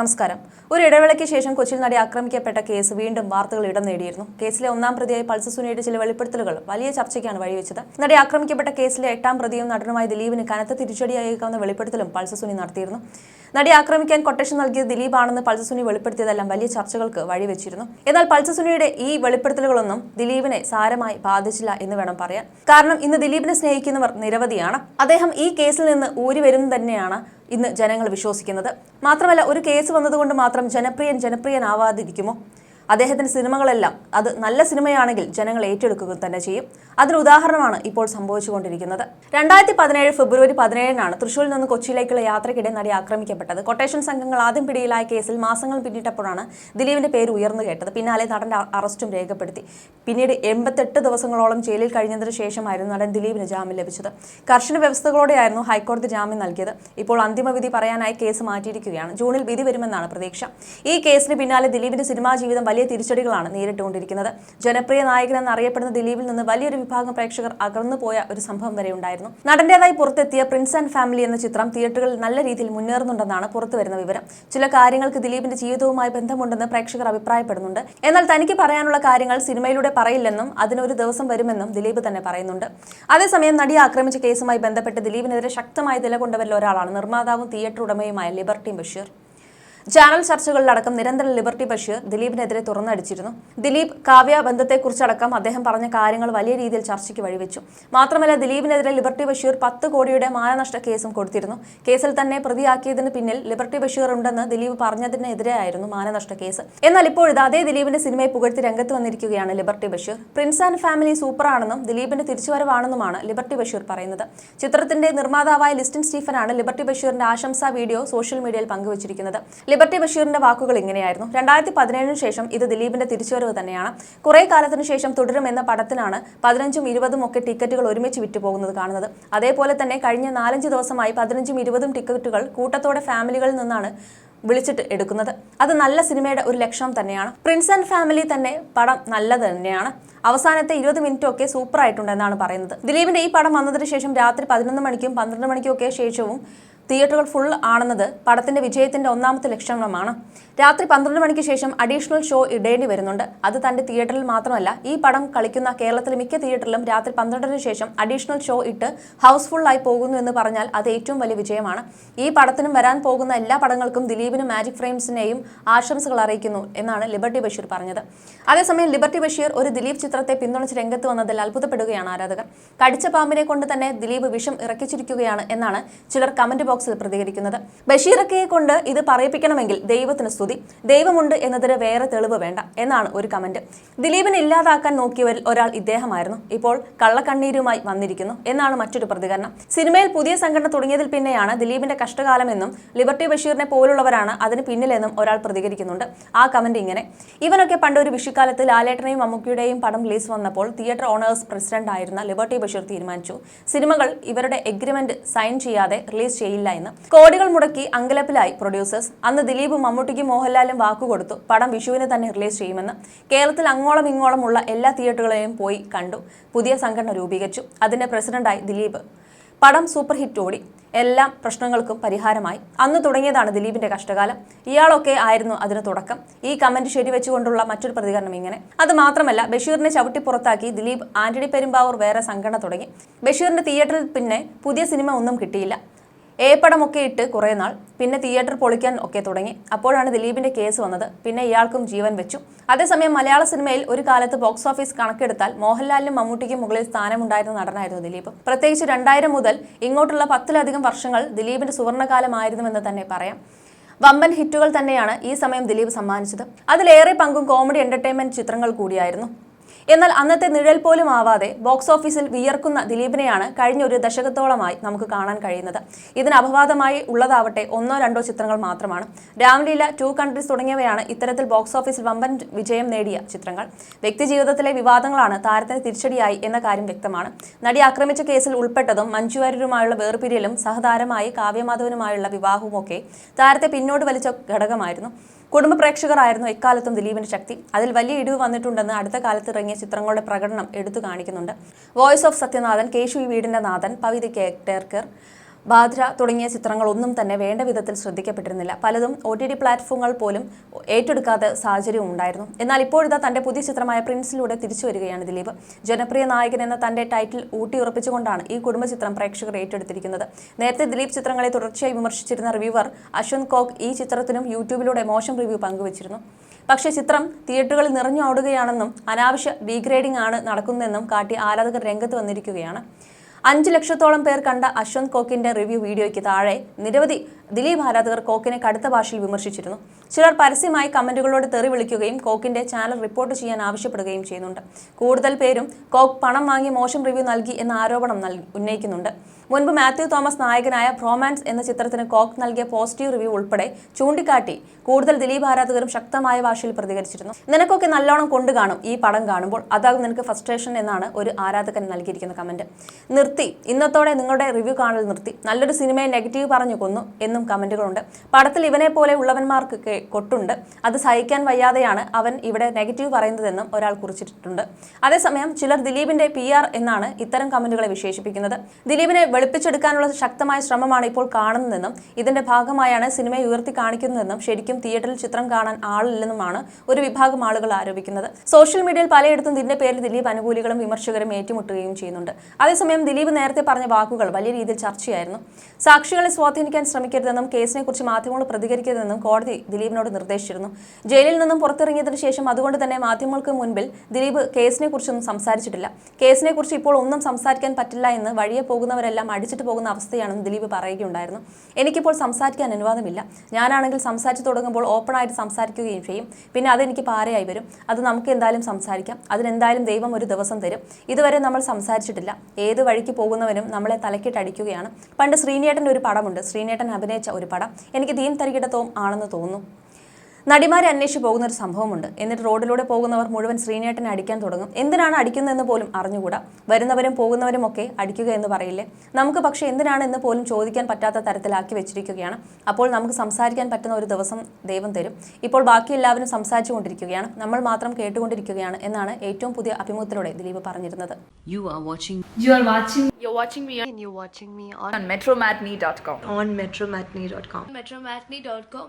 നമസ്കാരം. ഒരു ഇടവേളയ്ക്ക് ശേഷം കൊച്ചിയിൽ നടി ആക്രമിക്കപ്പെട്ട കേസ് വീണ്ടും വാർത്തകൾ ഇടം നേടിയിരുന്നു. കേസിലെ ഒന്നാം പ്രതിയായി പൾസ സുനിയുടെ ചില വെളിപ്പെടുത്തലുകൾ വലിയ ചർച്ചയ്ക്കാണ് വഴിവെച്ചത്. നടി ആക്രമിക്കപ്പെട്ട കേസിലെ എട്ടാം പ്രതിയും നടനുമായ ദിലീപിന് കനത്ത തിരിച്ചടിയായേക്കാവുന്ന വെളിപ്പെടുത്തലും പൾസ സുനി നടത്തിയിരുന്നു. നടി ആക്രമിക്കാൻ കൊട്ടേഷൻ നൽകിയത് ദിലീപാണെന്ന് പൾസ സുനി വെളിപ്പെടുത്തിയതെല്ലാം വലിയ ചർച്ചകൾക്ക് വഴിവെച്ചിരുന്നു. എന്നാൽ പൾസ സുനിയുടെ ഈ വെളിപ്പെടുത്തലുകളൊന്നും ദിലീപിനെ സാരമായി ബാധിച്ചില്ല എന്ന് വേണം പറയാൻ. കാരണം ഇന്ന് ദിലീപിനെ സ്നേഹിക്കുന്നവർ നിരവധിയാണ്. അദ്ദേഹം ഈ കേസിൽ നിന്ന് ഊരി തന്നെയാണ് ഇന്ന് ജനങ്ങൾ വിശ്വസിക്കുന്നത്. മാത്രമല്ല ഒരു കേസ് വന്നതുകൊണ്ട് മാത്രം ജനപ്രിയൻ ജനപ്രിയനാവാതിരിക്കുമോ? അദ്ദേഹത്തിന്റെ സിനിമകളെല്ലാം അത് നല്ല സിനിമയാണെങ്കിൽ ജനങ്ങൾ ഏറ്റെടുക്കുക തന്നെ ചെയ്യും. അതിന് ഉദാഹരണമാണ് ഇപ്പോൾ സംഭവിച്ചുകൊണ്ടിരിക്കുന്നത്. രണ്ടായിരത്തി പതിനേഴ് ഫെബ്രുവരി പതിനേഴിനാണ് തൃശൂരിൽ നിന്ന് കൊച്ചിയിലേക്കുള്ള യാത്രയ്ക്കിടെ നടി ആക്രമിക്കപ്പെട്ടത്. കൊട്ടേഷൻ സംഘങ്ങൾ ആദ്യം പിടിയിലായ കേസിൽ മാസങ്ങൾ പിന്നിട്ടപ്പോഴാണ് ദിലീപിന്റെ പേര് ഉയർന്നു കേട്ടത്. പിന്നാലെ നടന്റെ അറസ്റ്റും രേഖപ്പെടുത്തി. പിന്നീട് എൺപത്തെട്ട് ദിവസങ്ങളോളം ജയിലിൽ കഴിഞ്ഞതിന് ശേഷമായിരുന്നു നടൻ ദിലീപിന് ജാമ്യം ലഭിച്ചത്. കർശന വ്യവസ്ഥകളോടെയായിരുന്നു ഹൈക്കോടതി ജാമ്യം നൽകിയത്. ഇപ്പോൾ അന്തിമവിധി പറയാനായി കേസ് മാറ്റിയിരിക്കുകയാണ്. ജൂണിൽ വിധി വരുമെന്നാണ് പ്രതീക്ഷ. ഈ കേസിന് പിന്നാലെ ദിലീപിന്റെ സിനിമാ ജീവിതം വലിയ തിരിച്ചടികളാണ് നേരിട്ടുകൊണ്ടിരിക്കുന്നത്. ജനപ്രിയ നായകൻ എന്നറിയപ്പെടുന്ന ദിലീപിൽ നിന്ന് വലിയൊരു വിഭാഗം പ്രേക്ഷകർ അകർന്നു പോയ ഒരു സംഭവം വരെ ഉണ്ടായിരുന്നു. നടന്റേതായി പുറത്തെത്തിയ പ്രിൻസ് ആൻഡ് ഫാമിലി എന്ന ചിത്രം തിയേറ്ററുകളിൽ നല്ല രീതിയിൽ മുന്നേറുന്നുണ്ടെന്നാണ് പുറത്തു വരുന്ന വിവരം. ചില കാര്യങ്ങൾക്ക് ദിലീപിന്റെ ജീവിതവുമായി ബന്ധമുണ്ടെന്ന് പ്രേക്ഷകർ അഭിപ്രായപ്പെടുന്നുണ്ട്. എന്നാൽ തനിക്ക് പറയാനുള്ള കാര്യങ്ങൾ സിനിമയിലൂടെ പറയില്ലെന്നും അതിനൊരു ദിവസം വരുമെന്നും ദിലീപ് തന്നെ പറയുന്നുണ്ട്. അതേസമയം നടിയെ ആക്രമിച്ച കേസുമായി ബന്ധപ്പെട്ട് ദിലീപിനെതിരെ ശക്തമായി നിലകൊണ്ടവരിൽ ഒരാളാണ് നിർമ്മാതാവും തിയേറ്റർ ഉടമയുമായ ലിബർട്ടി ബഷീർ ചാനൽ ചർച്ചകളിലടക്കം നിരന്തരം ലിബർട്ടി ബഷീർ ദിലീപിനെതിരെ തുറന്നടിച്ചിരുന്നു. ദിലീപ് കാവ്യ ബന്ധത്തെക്കുറിച്ചടക്കം അദ്ദേഹം പറഞ്ഞ കാര്യങ്ങൾ വലിയ രീതിയിൽ ചർച്ചയ്ക്ക് വഴിവെച്ചു. മാത്രമല്ല ദിലീപിനെതിരെ ലിബർട്ടി ബഷീർ പത്ത് കോടിയുടെ മാനനഷ്ട കേസും കൊടുത്തിരുന്നു. കേസിൽ തന്നെ പ്രതിയാക്കിയതിന് പിന്നിൽ ലിബർട്ടി ബഷീർ ഉണ്ടെന്ന് ദിലീപ് പറഞ്ഞതിനെതിരെയായിരുന്നു മാനനഷ്ട കേസ്. എന്നാൽ ഇപ്പോഴിത് അതേ ദിലീപിന്റെ സിനിമയെ പുകഴ്ത്തി രംഗത്ത് വന്നിരിക്കുകയാണ് Liberty Basheer prince and family സൂപ്പറാണെന്നും ദിലീപിന്റെ തിരിച്ചുവരവാണെന്നുമാണ് ലിബർട്ടി ബഷീർ പറയുന്നത്. ചിത്രത്തിന്റെ നിർമ്മാതാവായ ലിസ്റ്റിൻ സ്റ്റീഫനാണ് ലിബർട്ടി ബഷീറിന്റെ ആശംസാ വീഡിയോ സോഷ്യൽ മീഡിയയിൽ പങ്കുവച്ചിരിക്കുന്നത്. ലിബർട്ടി ബഷീറിന്റെ വാക്കുകൾ ഇങ്ങനെയായിരുന്നു. രണ്ടായിരത്തി പതിനേഴിന് ശേഷം ഇത് ദിലീപിന്റെ തിരിച്ചുവരവ് തന്നെയാണ്. കുറെ കാലത്തിന് ശേഷം തുടരുമെന്ന പടത്തിനാണ് പതിനഞ്ചും ഇരുപതും ഒക്കെ ടിക്കറ്റുകൾ ഒരുമിച്ച് വിറ്റുപോകുന്നത് കാണുന്നത്. അതേപോലെ തന്നെ കഴിഞ്ഞ നാലഞ്ച് ദിവസമായി പതിനഞ്ചും ഇരുപതും ടിക്കറ്റുകൾ കൂട്ടത്തോടെ ഫാമിലികളിൽ നിന്നാണ് വിളിച്ചിട്ട് എടുക്കുന്നത്. അത് നല്ല സിനിമയുടെ ഒരു ലക്ഷണം തന്നെയാണ്. പ്രിൻസ് ആൻഡ് ഫാമിലി തന്നെ പടം നല്ലത് തന്നെയാണ്. അവസാനത്തെ ഇരുപത് മിനിറ്റ് ഒക്കെ സൂപ്പർ ആയിട്ടുണ്ടെന്നാണ് പറയുന്നത്. ദിലീപിന്റെ ഈ പടം വന്നതിന് ശേഷം രാത്രി പതിനൊന്ന് മണിക്കും പന്ത്രണ്ട് മണിക്കും ഒക്കെ ശേഷവും തിയേറ്ററുകൾ ഫുൾ ആണെന്നത് പടത്തിന്റെ വിജയത്തിന്റെ ഒന്നാമത്തെ ലക്ഷണമാണ്. രാത്രി പന്ത്രണ്ട് മണിക്ക് ശേഷം അഡീഷണൽ ഷോ ഇടേണ്ടി വരുന്നുണ്ട്. അത് തന്റെ തിയേറ്ററിൽ മാത്രമല്ല ഈ പടം കളിക്കുന്ന കേരളത്തിലെ മിക്ക തിയേറ്ററിലും രാത്രി പന്ത്രണ്ടിന് ശേഷം അഡീഷണൽ ഷോ ഇട്ട് ഹൗസ്ഫുൾ ആയി പോകുന്നു എന്ന് പറഞ്ഞാൽ അത് ഏറ്റവും വലിയ വിജയമാണ്. ഈ പടത്തിനും വരാൻ പോകുന്ന എല്ലാ പടങ്ങൾക്കും ദിലീപിനും മാജിക് ഫ്രെയിംസിനെയും ആശംസകൾ അറിയിക്കുന്നു എന്നാണ് ലിബർട്ടി ബഷീർ പറഞ്ഞത്. അതേസമയം ലിബർട്ടി ബഷീർ ഒരു ദിലീപ് ചിത്രത്തെ പിന്തുണച്ച് രംഗത്ത് വന്നതിൽ അത്ഭുതപ്പെടുകയാണ് ആരാധകർ. കടിച്ച പാമ്പിനെ കൊണ്ട് തന്നെ ദിലീപ് വിഷം ഇറക്കിച്ചിരിക്കുകയാണ് എന്നാണ് ചിലർ കമന്റ് ബോക്സിൽ പ്രതികരിക്കുന്നത്. ബഷീറക്കയെ കൊണ്ട് ഇത് പറയിപ്പിക്കണമെങ്കിൽ ദൈവത്തിന് സ്തുതി. ദൈവമുണ്ട് എന്നതിന് വേറെ തെളിവ് വേണ്ട എന്നാണ് ഒരു കമന്റ് ദിലീപിനെ ഇല്ലാതാക്കാൻ നോക്കിയവരിൽ ഒരാൾ ഇദ്ദേഹമായിരുന്നു. ഇപ്പോൾ കള്ളക്കണ്ണീരുമായി വന്നിരിക്കുന്നു എന്നാണ് മറ്റൊരു പ്രതികരണം. സിനിമയിൽ പുതിയ സംഘടന തുടങ്ങിയതിൽ പിന്നെയാണ് ദിലീപിന്റെ കഷ്ടകാലമെന്നും ലിബർട്ടി ബഷീറിനെ പോലുള്ളവരാണ് അതിന് പിന്നിലെന്നും ഒരാൾ പ്രതികരിക്കുന്നുണ്ട്. ആ കമന്റ് ഇങ്ങനെ. ഇവനൊക്കെ പണ്ട് ഒരു വിഷുക്കാലത്ത് ലാലേട്ടനെയും മമ്മൂക്കിയുടെയും പടം റിലീസ് വന്നപ്പോൾ തിയേറ്റർ ഓണേഴ്സ് പ്രസിഡന്റ് ആയിരുന്ന ലിബർട്ടി ബഷീർ തീരുമാനിച്ചു. സിനിമകൾ ഇവരുടെ എഗ്രിമെന്റ് സൈൻ ചെയ്യാതെ റിലീസ് ചെയ്യില്ല. എന്ന്. കോടികൾ മുടക്കി അങ്കലപ്പിലായി പ്രൊഡ്യൂസേഴ്സ് അന്ന് ദിലീപും മമ്മൂട്ടിക്കും മോഹൻലാലും വാക്കുകൊടുത്തു. പടം വിഷുവിനെ തന്നെ റിലീസ് ചെയ്യുമെന്ന്. കേരളത്തിൽ അങ്ങോളം ഇങ്ങോളം ഉള്ള എല്ലാ തിയേറ്ററുകളെയും പോയി കണ്ടു. പുതിയ സംഘടന രൂപീകരിച്ചു. അതിന്റെ പ്രസിഡന്റായി ദിലീപ്. പടം സൂപ്പർ ഹിറ്റ് ഓടി. എല്ലാ പ്രശ്നങ്ങൾക്കും പരിഹാരമായി. അന്ന് തുടങ്ങിയതാണ് ദിലീപിന്റെ കഷ്ടകാലം. ഇയാളൊക്കെ ആയിരുന്നു അതിന് തുടക്കം. ഈ കമന്റ് ശരിവെച്ചുകൊണ്ടുള്ള മറ്റൊരു പ്രതികരണം ഇങ്ങനെ. അത് മാത്രമല്ല ബഷീറിനെ ചവിട്ടി പുറത്താക്കി ദിലീപ് ആന്റണി പെരുമ്പാവൂർ വേറെ സംഘടന തുടങ്ങി. ബഷീറിന്റെ തിയേറ്ററിൽ പിന്നെ പുതിയ സിനിമ ഒന്നും കിട്ടിയില്ല. ഏ പടമൊക്കെ ഇട്ട് കുറേ നാൾ പിന്നെ തിയേറ്റർ പൊളിക്കാൻ ഒക്കെ തുടങ്ങി. അപ്പോഴാണ് ദിലീപിന്റെ കേസ് വന്നത്. പിന്നെ ഇയാൾക്കും ജീവൻ വെച്ചു. അതേസമയം മലയാള സിനിമയിൽ ഒരു കാലത്ത് ബോക്സ് ഓഫീസ് കണക്കെടുത്താൽ മോഹൻലാലിനും മമ്മൂട്ടിക്കും മുകളിൽ സ്ഥാനമുണ്ടായിരുന്ന നടനായിരുന്നു ദിലീപ്. പ്രത്യേകിച്ച് രണ്ടായിരം മുതൽ ഇങ്ങോട്ടുള്ള പത്തിലധികം വർഷങ്ങൾ ദിലീപിന്റെ സുവർണകാലമായിരുന്നുവെന്ന് തന്നെ പറയാം. വമ്പൻ ഹിറ്റുകൾ തന്നെയാണ് ഈ സമയം ദിലീപ് സമ്മാനിച്ചത്. അതിലേറെ പങ്കും കോമഡി എന്റർടൈൻമെന്റ് ചിത്രങ്ങൾ കൂടിയായിരുന്നു. എന്നാൽ അന്നത്തെ നിഴൽ പോലും ആവാതെ ബോക്സ് ഓഫീസിൽ വിയർക്കുന്ന ദിലീപിനെയാണ് കഴിഞ്ഞ ഒരു ദശകത്തോളമായി നമുക്ക് കാണാൻ കഴിയുന്നത്. ഇതിന് അപവാദമായി ഉള്ളതാവട്ടെ ഒന്നോ രണ്ടോ ചിത്രങ്ങൾ മാത്രമാണ്. രാംലീല ടു കൺട്രീസ് തുടങ്ങിയവയാണ് ഇത്തരത്തിൽ ബോക്സ് ഓഫീസിൽ വമ്പൻ വിജയം നേടിയ ചിത്രങ്ങൾ. വ്യക്തിജീവിതത്തിലെ വിവാദങ്ങളാണ് താരത്തിന് തിരിച്ചടിയായി എന്ന കാര്യം വ്യക്തമാണ്. നടി ആക്രമിച്ച കേസിൽ ഉൾപ്പെട്ടതും മഞ്ജു വാര്യരുമായുള്ള വേർപിരിയലും സഹതാരമായി കാവ്യമാധവനുമായുള്ള വിവാഹവും ഒക്കെ താരത്തെ പിന്നോട്ട് വലിച്ച ഘടകമായിരുന്നു. കുടുംബ പ്രേക്ഷകരായിരുന്നു എക്കാലത്തും ദിലീപിന്റെ ശക്തി. അതിൽ വലിയ ഇടിവ് വന്നിട്ടുണ്ടെന്ന് അടുത്ത കാലത്ത് ഇറങ്ങിയ ചിത്രങ്ങളുടെ പ്രകടനം എടുത്തു കാണിക്കുന്നുണ്ട്. വോയിസ് ഓഫ് സത്യനാഥൻ കേശു വീടിന്റെ നാഥൻ പവിതി കേട്ടേർക്കർ ബാദ്ര തുടങ്ങിയ ചിത്രങ്ങളൊന്നും തന്നെ വേണ്ട വിധത്തിൽ ശ്രദ്ധിക്കപ്പെട്ടിരുന്നില്ല. പലതും ഒ ടി ടി പ്ലാറ്റ്ഫോമുകൾ പോലും ഏറ്റെടുക്കാത്ത സാഹചര്യവും ഉണ്ടായിരുന്നു. എന്നാൽ ഇപ്പോഴിതാ തന്റെ പുതിയ ചിത്രമായ പ്രിൻസിലൂടെ തിരിച്ചു വരികയാണ് ദിലീപ്. ജനപ്രിയ നായകൻ എന്ന തന്റെ ടൈറ്റിൽ ഊട്ടിയുറപ്പിച്ചുകൊണ്ടാണ് ഈ കുടുംബ ചിത്രം പ്രേക്ഷകർ ഏറ്റെടുത്തിരിക്കുന്നത്. നേരത്തെ ദിലീപ് ചിത്രങ്ങളെ തുടർച്ചയായി വിമർശിച്ചിരുന്ന റിവ്യൂവർ അശ്വന്ത് കോക്ക് ഈ ചിത്രത്തിനും യൂട്യൂബിലൂടെ മോശം റിവ്യൂ പങ്കുവച്ചിരുന്നു. പക്ഷേ ചിത്രം തിയേറ്ററുകളിൽ നിറഞ്ഞു ഓടുകയാണെന്നും അനാവശ്യ ഡീഗ്രേഡിംഗ് ആണ് നടക്കുന്നതെന്നും കാട്ടി ആരാധകർ രംഗത്ത് വന്നിരിക്കുകയാണ്. അഞ്ച് ലക്ഷത്തോളം പേർ കണ്ട അശ്വന്ത് കോക്കിന്റെ റിവ്യൂ വീഡിയോയ്ക്ക് താഴെ നിരവധി ദിലീപ് ആരാധകർ കോക്കിനെ കടുത്ത ഭാഷയിൽ വിമർശിച്ചിരുന്നു. ചിലർ പരസ്യമായി കമന്റുകളോട് തെറി വിളിക്കുകയും കോക്കിന്റെ ചാനൽ റിപ്പോർട്ട് ചെയ്യാൻ ആവശ്യപ്പെടുകയും ചെയ്യുന്നുണ്ട്. കൂടുതൽ പേരും കോക്ക് പണം വാങ്ങി മോശം റിവ്യൂ നൽകി എന്ന ആരോപണം ഉന്നയിക്കുന്നുണ്ട്. മുൻപ് മാത്യു തോമസ് നായകനായ പ്രോമാൻസ് എന്ന ചിത്രത്തിന് കോക്ക് നൽകിയ പോസിറ്റീവ് റിവ്യൂ ഉൾപ്പെടെ ചൂണ്ടിക്കാട്ടി കൂടുതൽ ദിലീപ് ആരാധകരും ശക്തമായ ഭാഷയിൽ പ്രതികരിച്ചിരുന്നു. നിനക്കൊക്കെ നല്ലോണം കൊണ്ടു കാണും ഈ പടം കാണുമ്പോൾ അതാകും നിനക്ക് ഫസ്ട്രേഷൻ എന്നാണ് ഒരു ആരാധകൻ നൽകിയിരിക്കുന്ന കമന്റ് നിർത്തി ഇന്നത്തോടെ നിങ്ങളുടെ റിവ്യൂ കാണൽ നിർത്തി. നല്ലൊരു സിനിമയെ നെഗറ്റീവ് പറഞ്ഞു കൊന്നു എന്നും കമന്റുകളുണ്ട് പടത്തിൽ ഇവനെ പോലെ ഉള്ളവന്മാർക്ക് കൊട്ടുണ്ട്. അത് സഹിക്കാൻ വയ്യാതെയാണ് അവൻ ഇവിടെ നെഗറ്റീവ് പറയുന്നതെന്നും ഒരാൾ കുറിച്ചിട്ടുണ്ട്. അതേസമയം ചിലർ ദിലീപിന്റെ പി എന്നാണ് ഇത്തരം കമന്റുകളെ വിശേഷിപ്പിക്കുന്നത്. ദിലീപിനെ വെളുപ്പിച്ചെടുക്കാനുള്ള ശക്തമായ ശ്രമമാണ് ഇപ്പോൾ കാണുന്നതെന്നും ഇതിന്റെ ഭാഗമായാണ് സിനിമയെ ഉയർത്തി കാണിക്കുന്നതെന്നും ശരിക്കും തിയേറ്ററിൽ ചിത്രം കാണാൻ ആളില്ലെന്നുമാണ് ഒരു വിഭാഗം ആളുകൾ ആരോപിക്കുന്നത്. സോഷ്യൽ മീഡിയയിൽ പലയിടത്തും ഇതിന്റെ പേരിൽ ദിലീപ് അനുകൂലികളും വിമർശകരും ഏറ്റുമുട്ടുകയും ചെയ്യുന്നുണ്ട്. അതേസമയം ദിലീപ് നേരത്തെ പറഞ്ഞ വാക്കുകൾ വലിയ രീതിയിൽ ചർച്ചയായിരുന്നു. സാക്ഷികളെ സ്വാധീനിക്കാൻ ശ്രമിക്കരുതെന്നും കേസിനെ കുറിച്ച് മാധ്യമങ്ങൾ പ്രതികരിക്കരുതെന്നും കോടതി ദിലീപിനോട് നിർദ്ദേശിച്ചിരുന്നു. ജയിലിൽ നിന്നും പുറത്തിറങ്ങിയതിനു ശേഷം അതുകൊണ്ട് തന്നെ മാധ്യമങ്ങൾക്ക് മുൻപിൽ ദിലീപ് കേസിനെ കുറിച്ചൊന്നും സംസാരിച്ചിട്ടില്ല. കേസിനെ കുറിച്ച് ഇപ്പോൾ ഒന്നും സംസാരിക്കാൻ പറ്റില്ല എന്ന് വഴിയെ പോകുന്നവരെല്ലാം അടിച്ചിട്ട് പോകുന്ന അവസ്ഥയാണെന്ന് ദിലീപ് പറയുകയുണ്ടായിരുന്നു. എനിക്കിപ്പോൾ സംസാരിക്കാൻ അനുവാദമില്ല. ഞാനാണെങ്കിൽ സംസാരിച്ചു തുടങ്ങുമ്പോൾ ഓപ്പണായിട്ട് സംസാരിക്കുകയും ചെയ്യും. പിന്നെ അതെനിക്ക് പാരയായി വരും. അത് നമുക്ക് എന്തായാലും സംസാരിക്കാം. അതിനെന്തായാലും ദൈവം ഒരു ദിവസം തരും. ഇതുവരെ നമ്മൾ സംസാരിച്ചിട്ടില്ല. ഏത് വഴിക്ക് പോകുന്നവനും നമ്മളെ തലക്കിട്ടടിക്കുകയാണ് പണ്ട് ശ്രീനേട്ടന്റെ ഒരു പടമുണ്ട്. ശ്രീനേട്ടൻ അഭിനയിച്ച ഒരു പടം. എനിക്ക് ദീൻ തരികിടത്തവും ആണെന്ന് തോന്നുന്നു. നടിമാരെ അന്വേഷിച്ച് പോകുന്ന ഒരു സംഭവമുണ്ട്. എന്നിട്ട് റോഡിലൂടെ പോകുന്നവർ മുഴുവൻ ശ്രീനേട്ടനെ അടിക്കാൻ തുടങ്ങും. എന്തിനാണ് അടിക്കുന്നതെന്ന് പോലും അറിഞ്ഞുകൂടാ. വരുന്നവരും പോകുന്നവരും ഒക്കെ അടിക്കുക എന്ന് പറയില്ലേ? നമുക്ക് പക്ഷേ എന്തിനാണ് എന്ന് പോലും ചോദിക്കാൻ പറ്റാത്ത തരത്തിലാക്കി വെച്ചിരിക്കുകയാണ്. അപ്പോൾ നമുക്ക് സംസാരിക്കാൻ പറ്റുന്ന ഒരു ദിവസം ദൈവം തരും. ഇപ്പോൾ ബാക്കി എല്ലാവരും സംസാരിച്ചുകൊണ്ടിരിക്കുകയാണ്. നമ്മൾ മാത്രം കേട്ടുകൊണ്ടിരിക്കുകയാണ് എന്നാണ് ഏറ്റവും പുതിയ അഭിമുഖത്തിലൂടെ ദിലീപ് പറഞ്ഞിരുന്നത്. You are watching You are watching you watching me me and you watching me on, on metromatney.com. on metromatney.com. metromatney.com.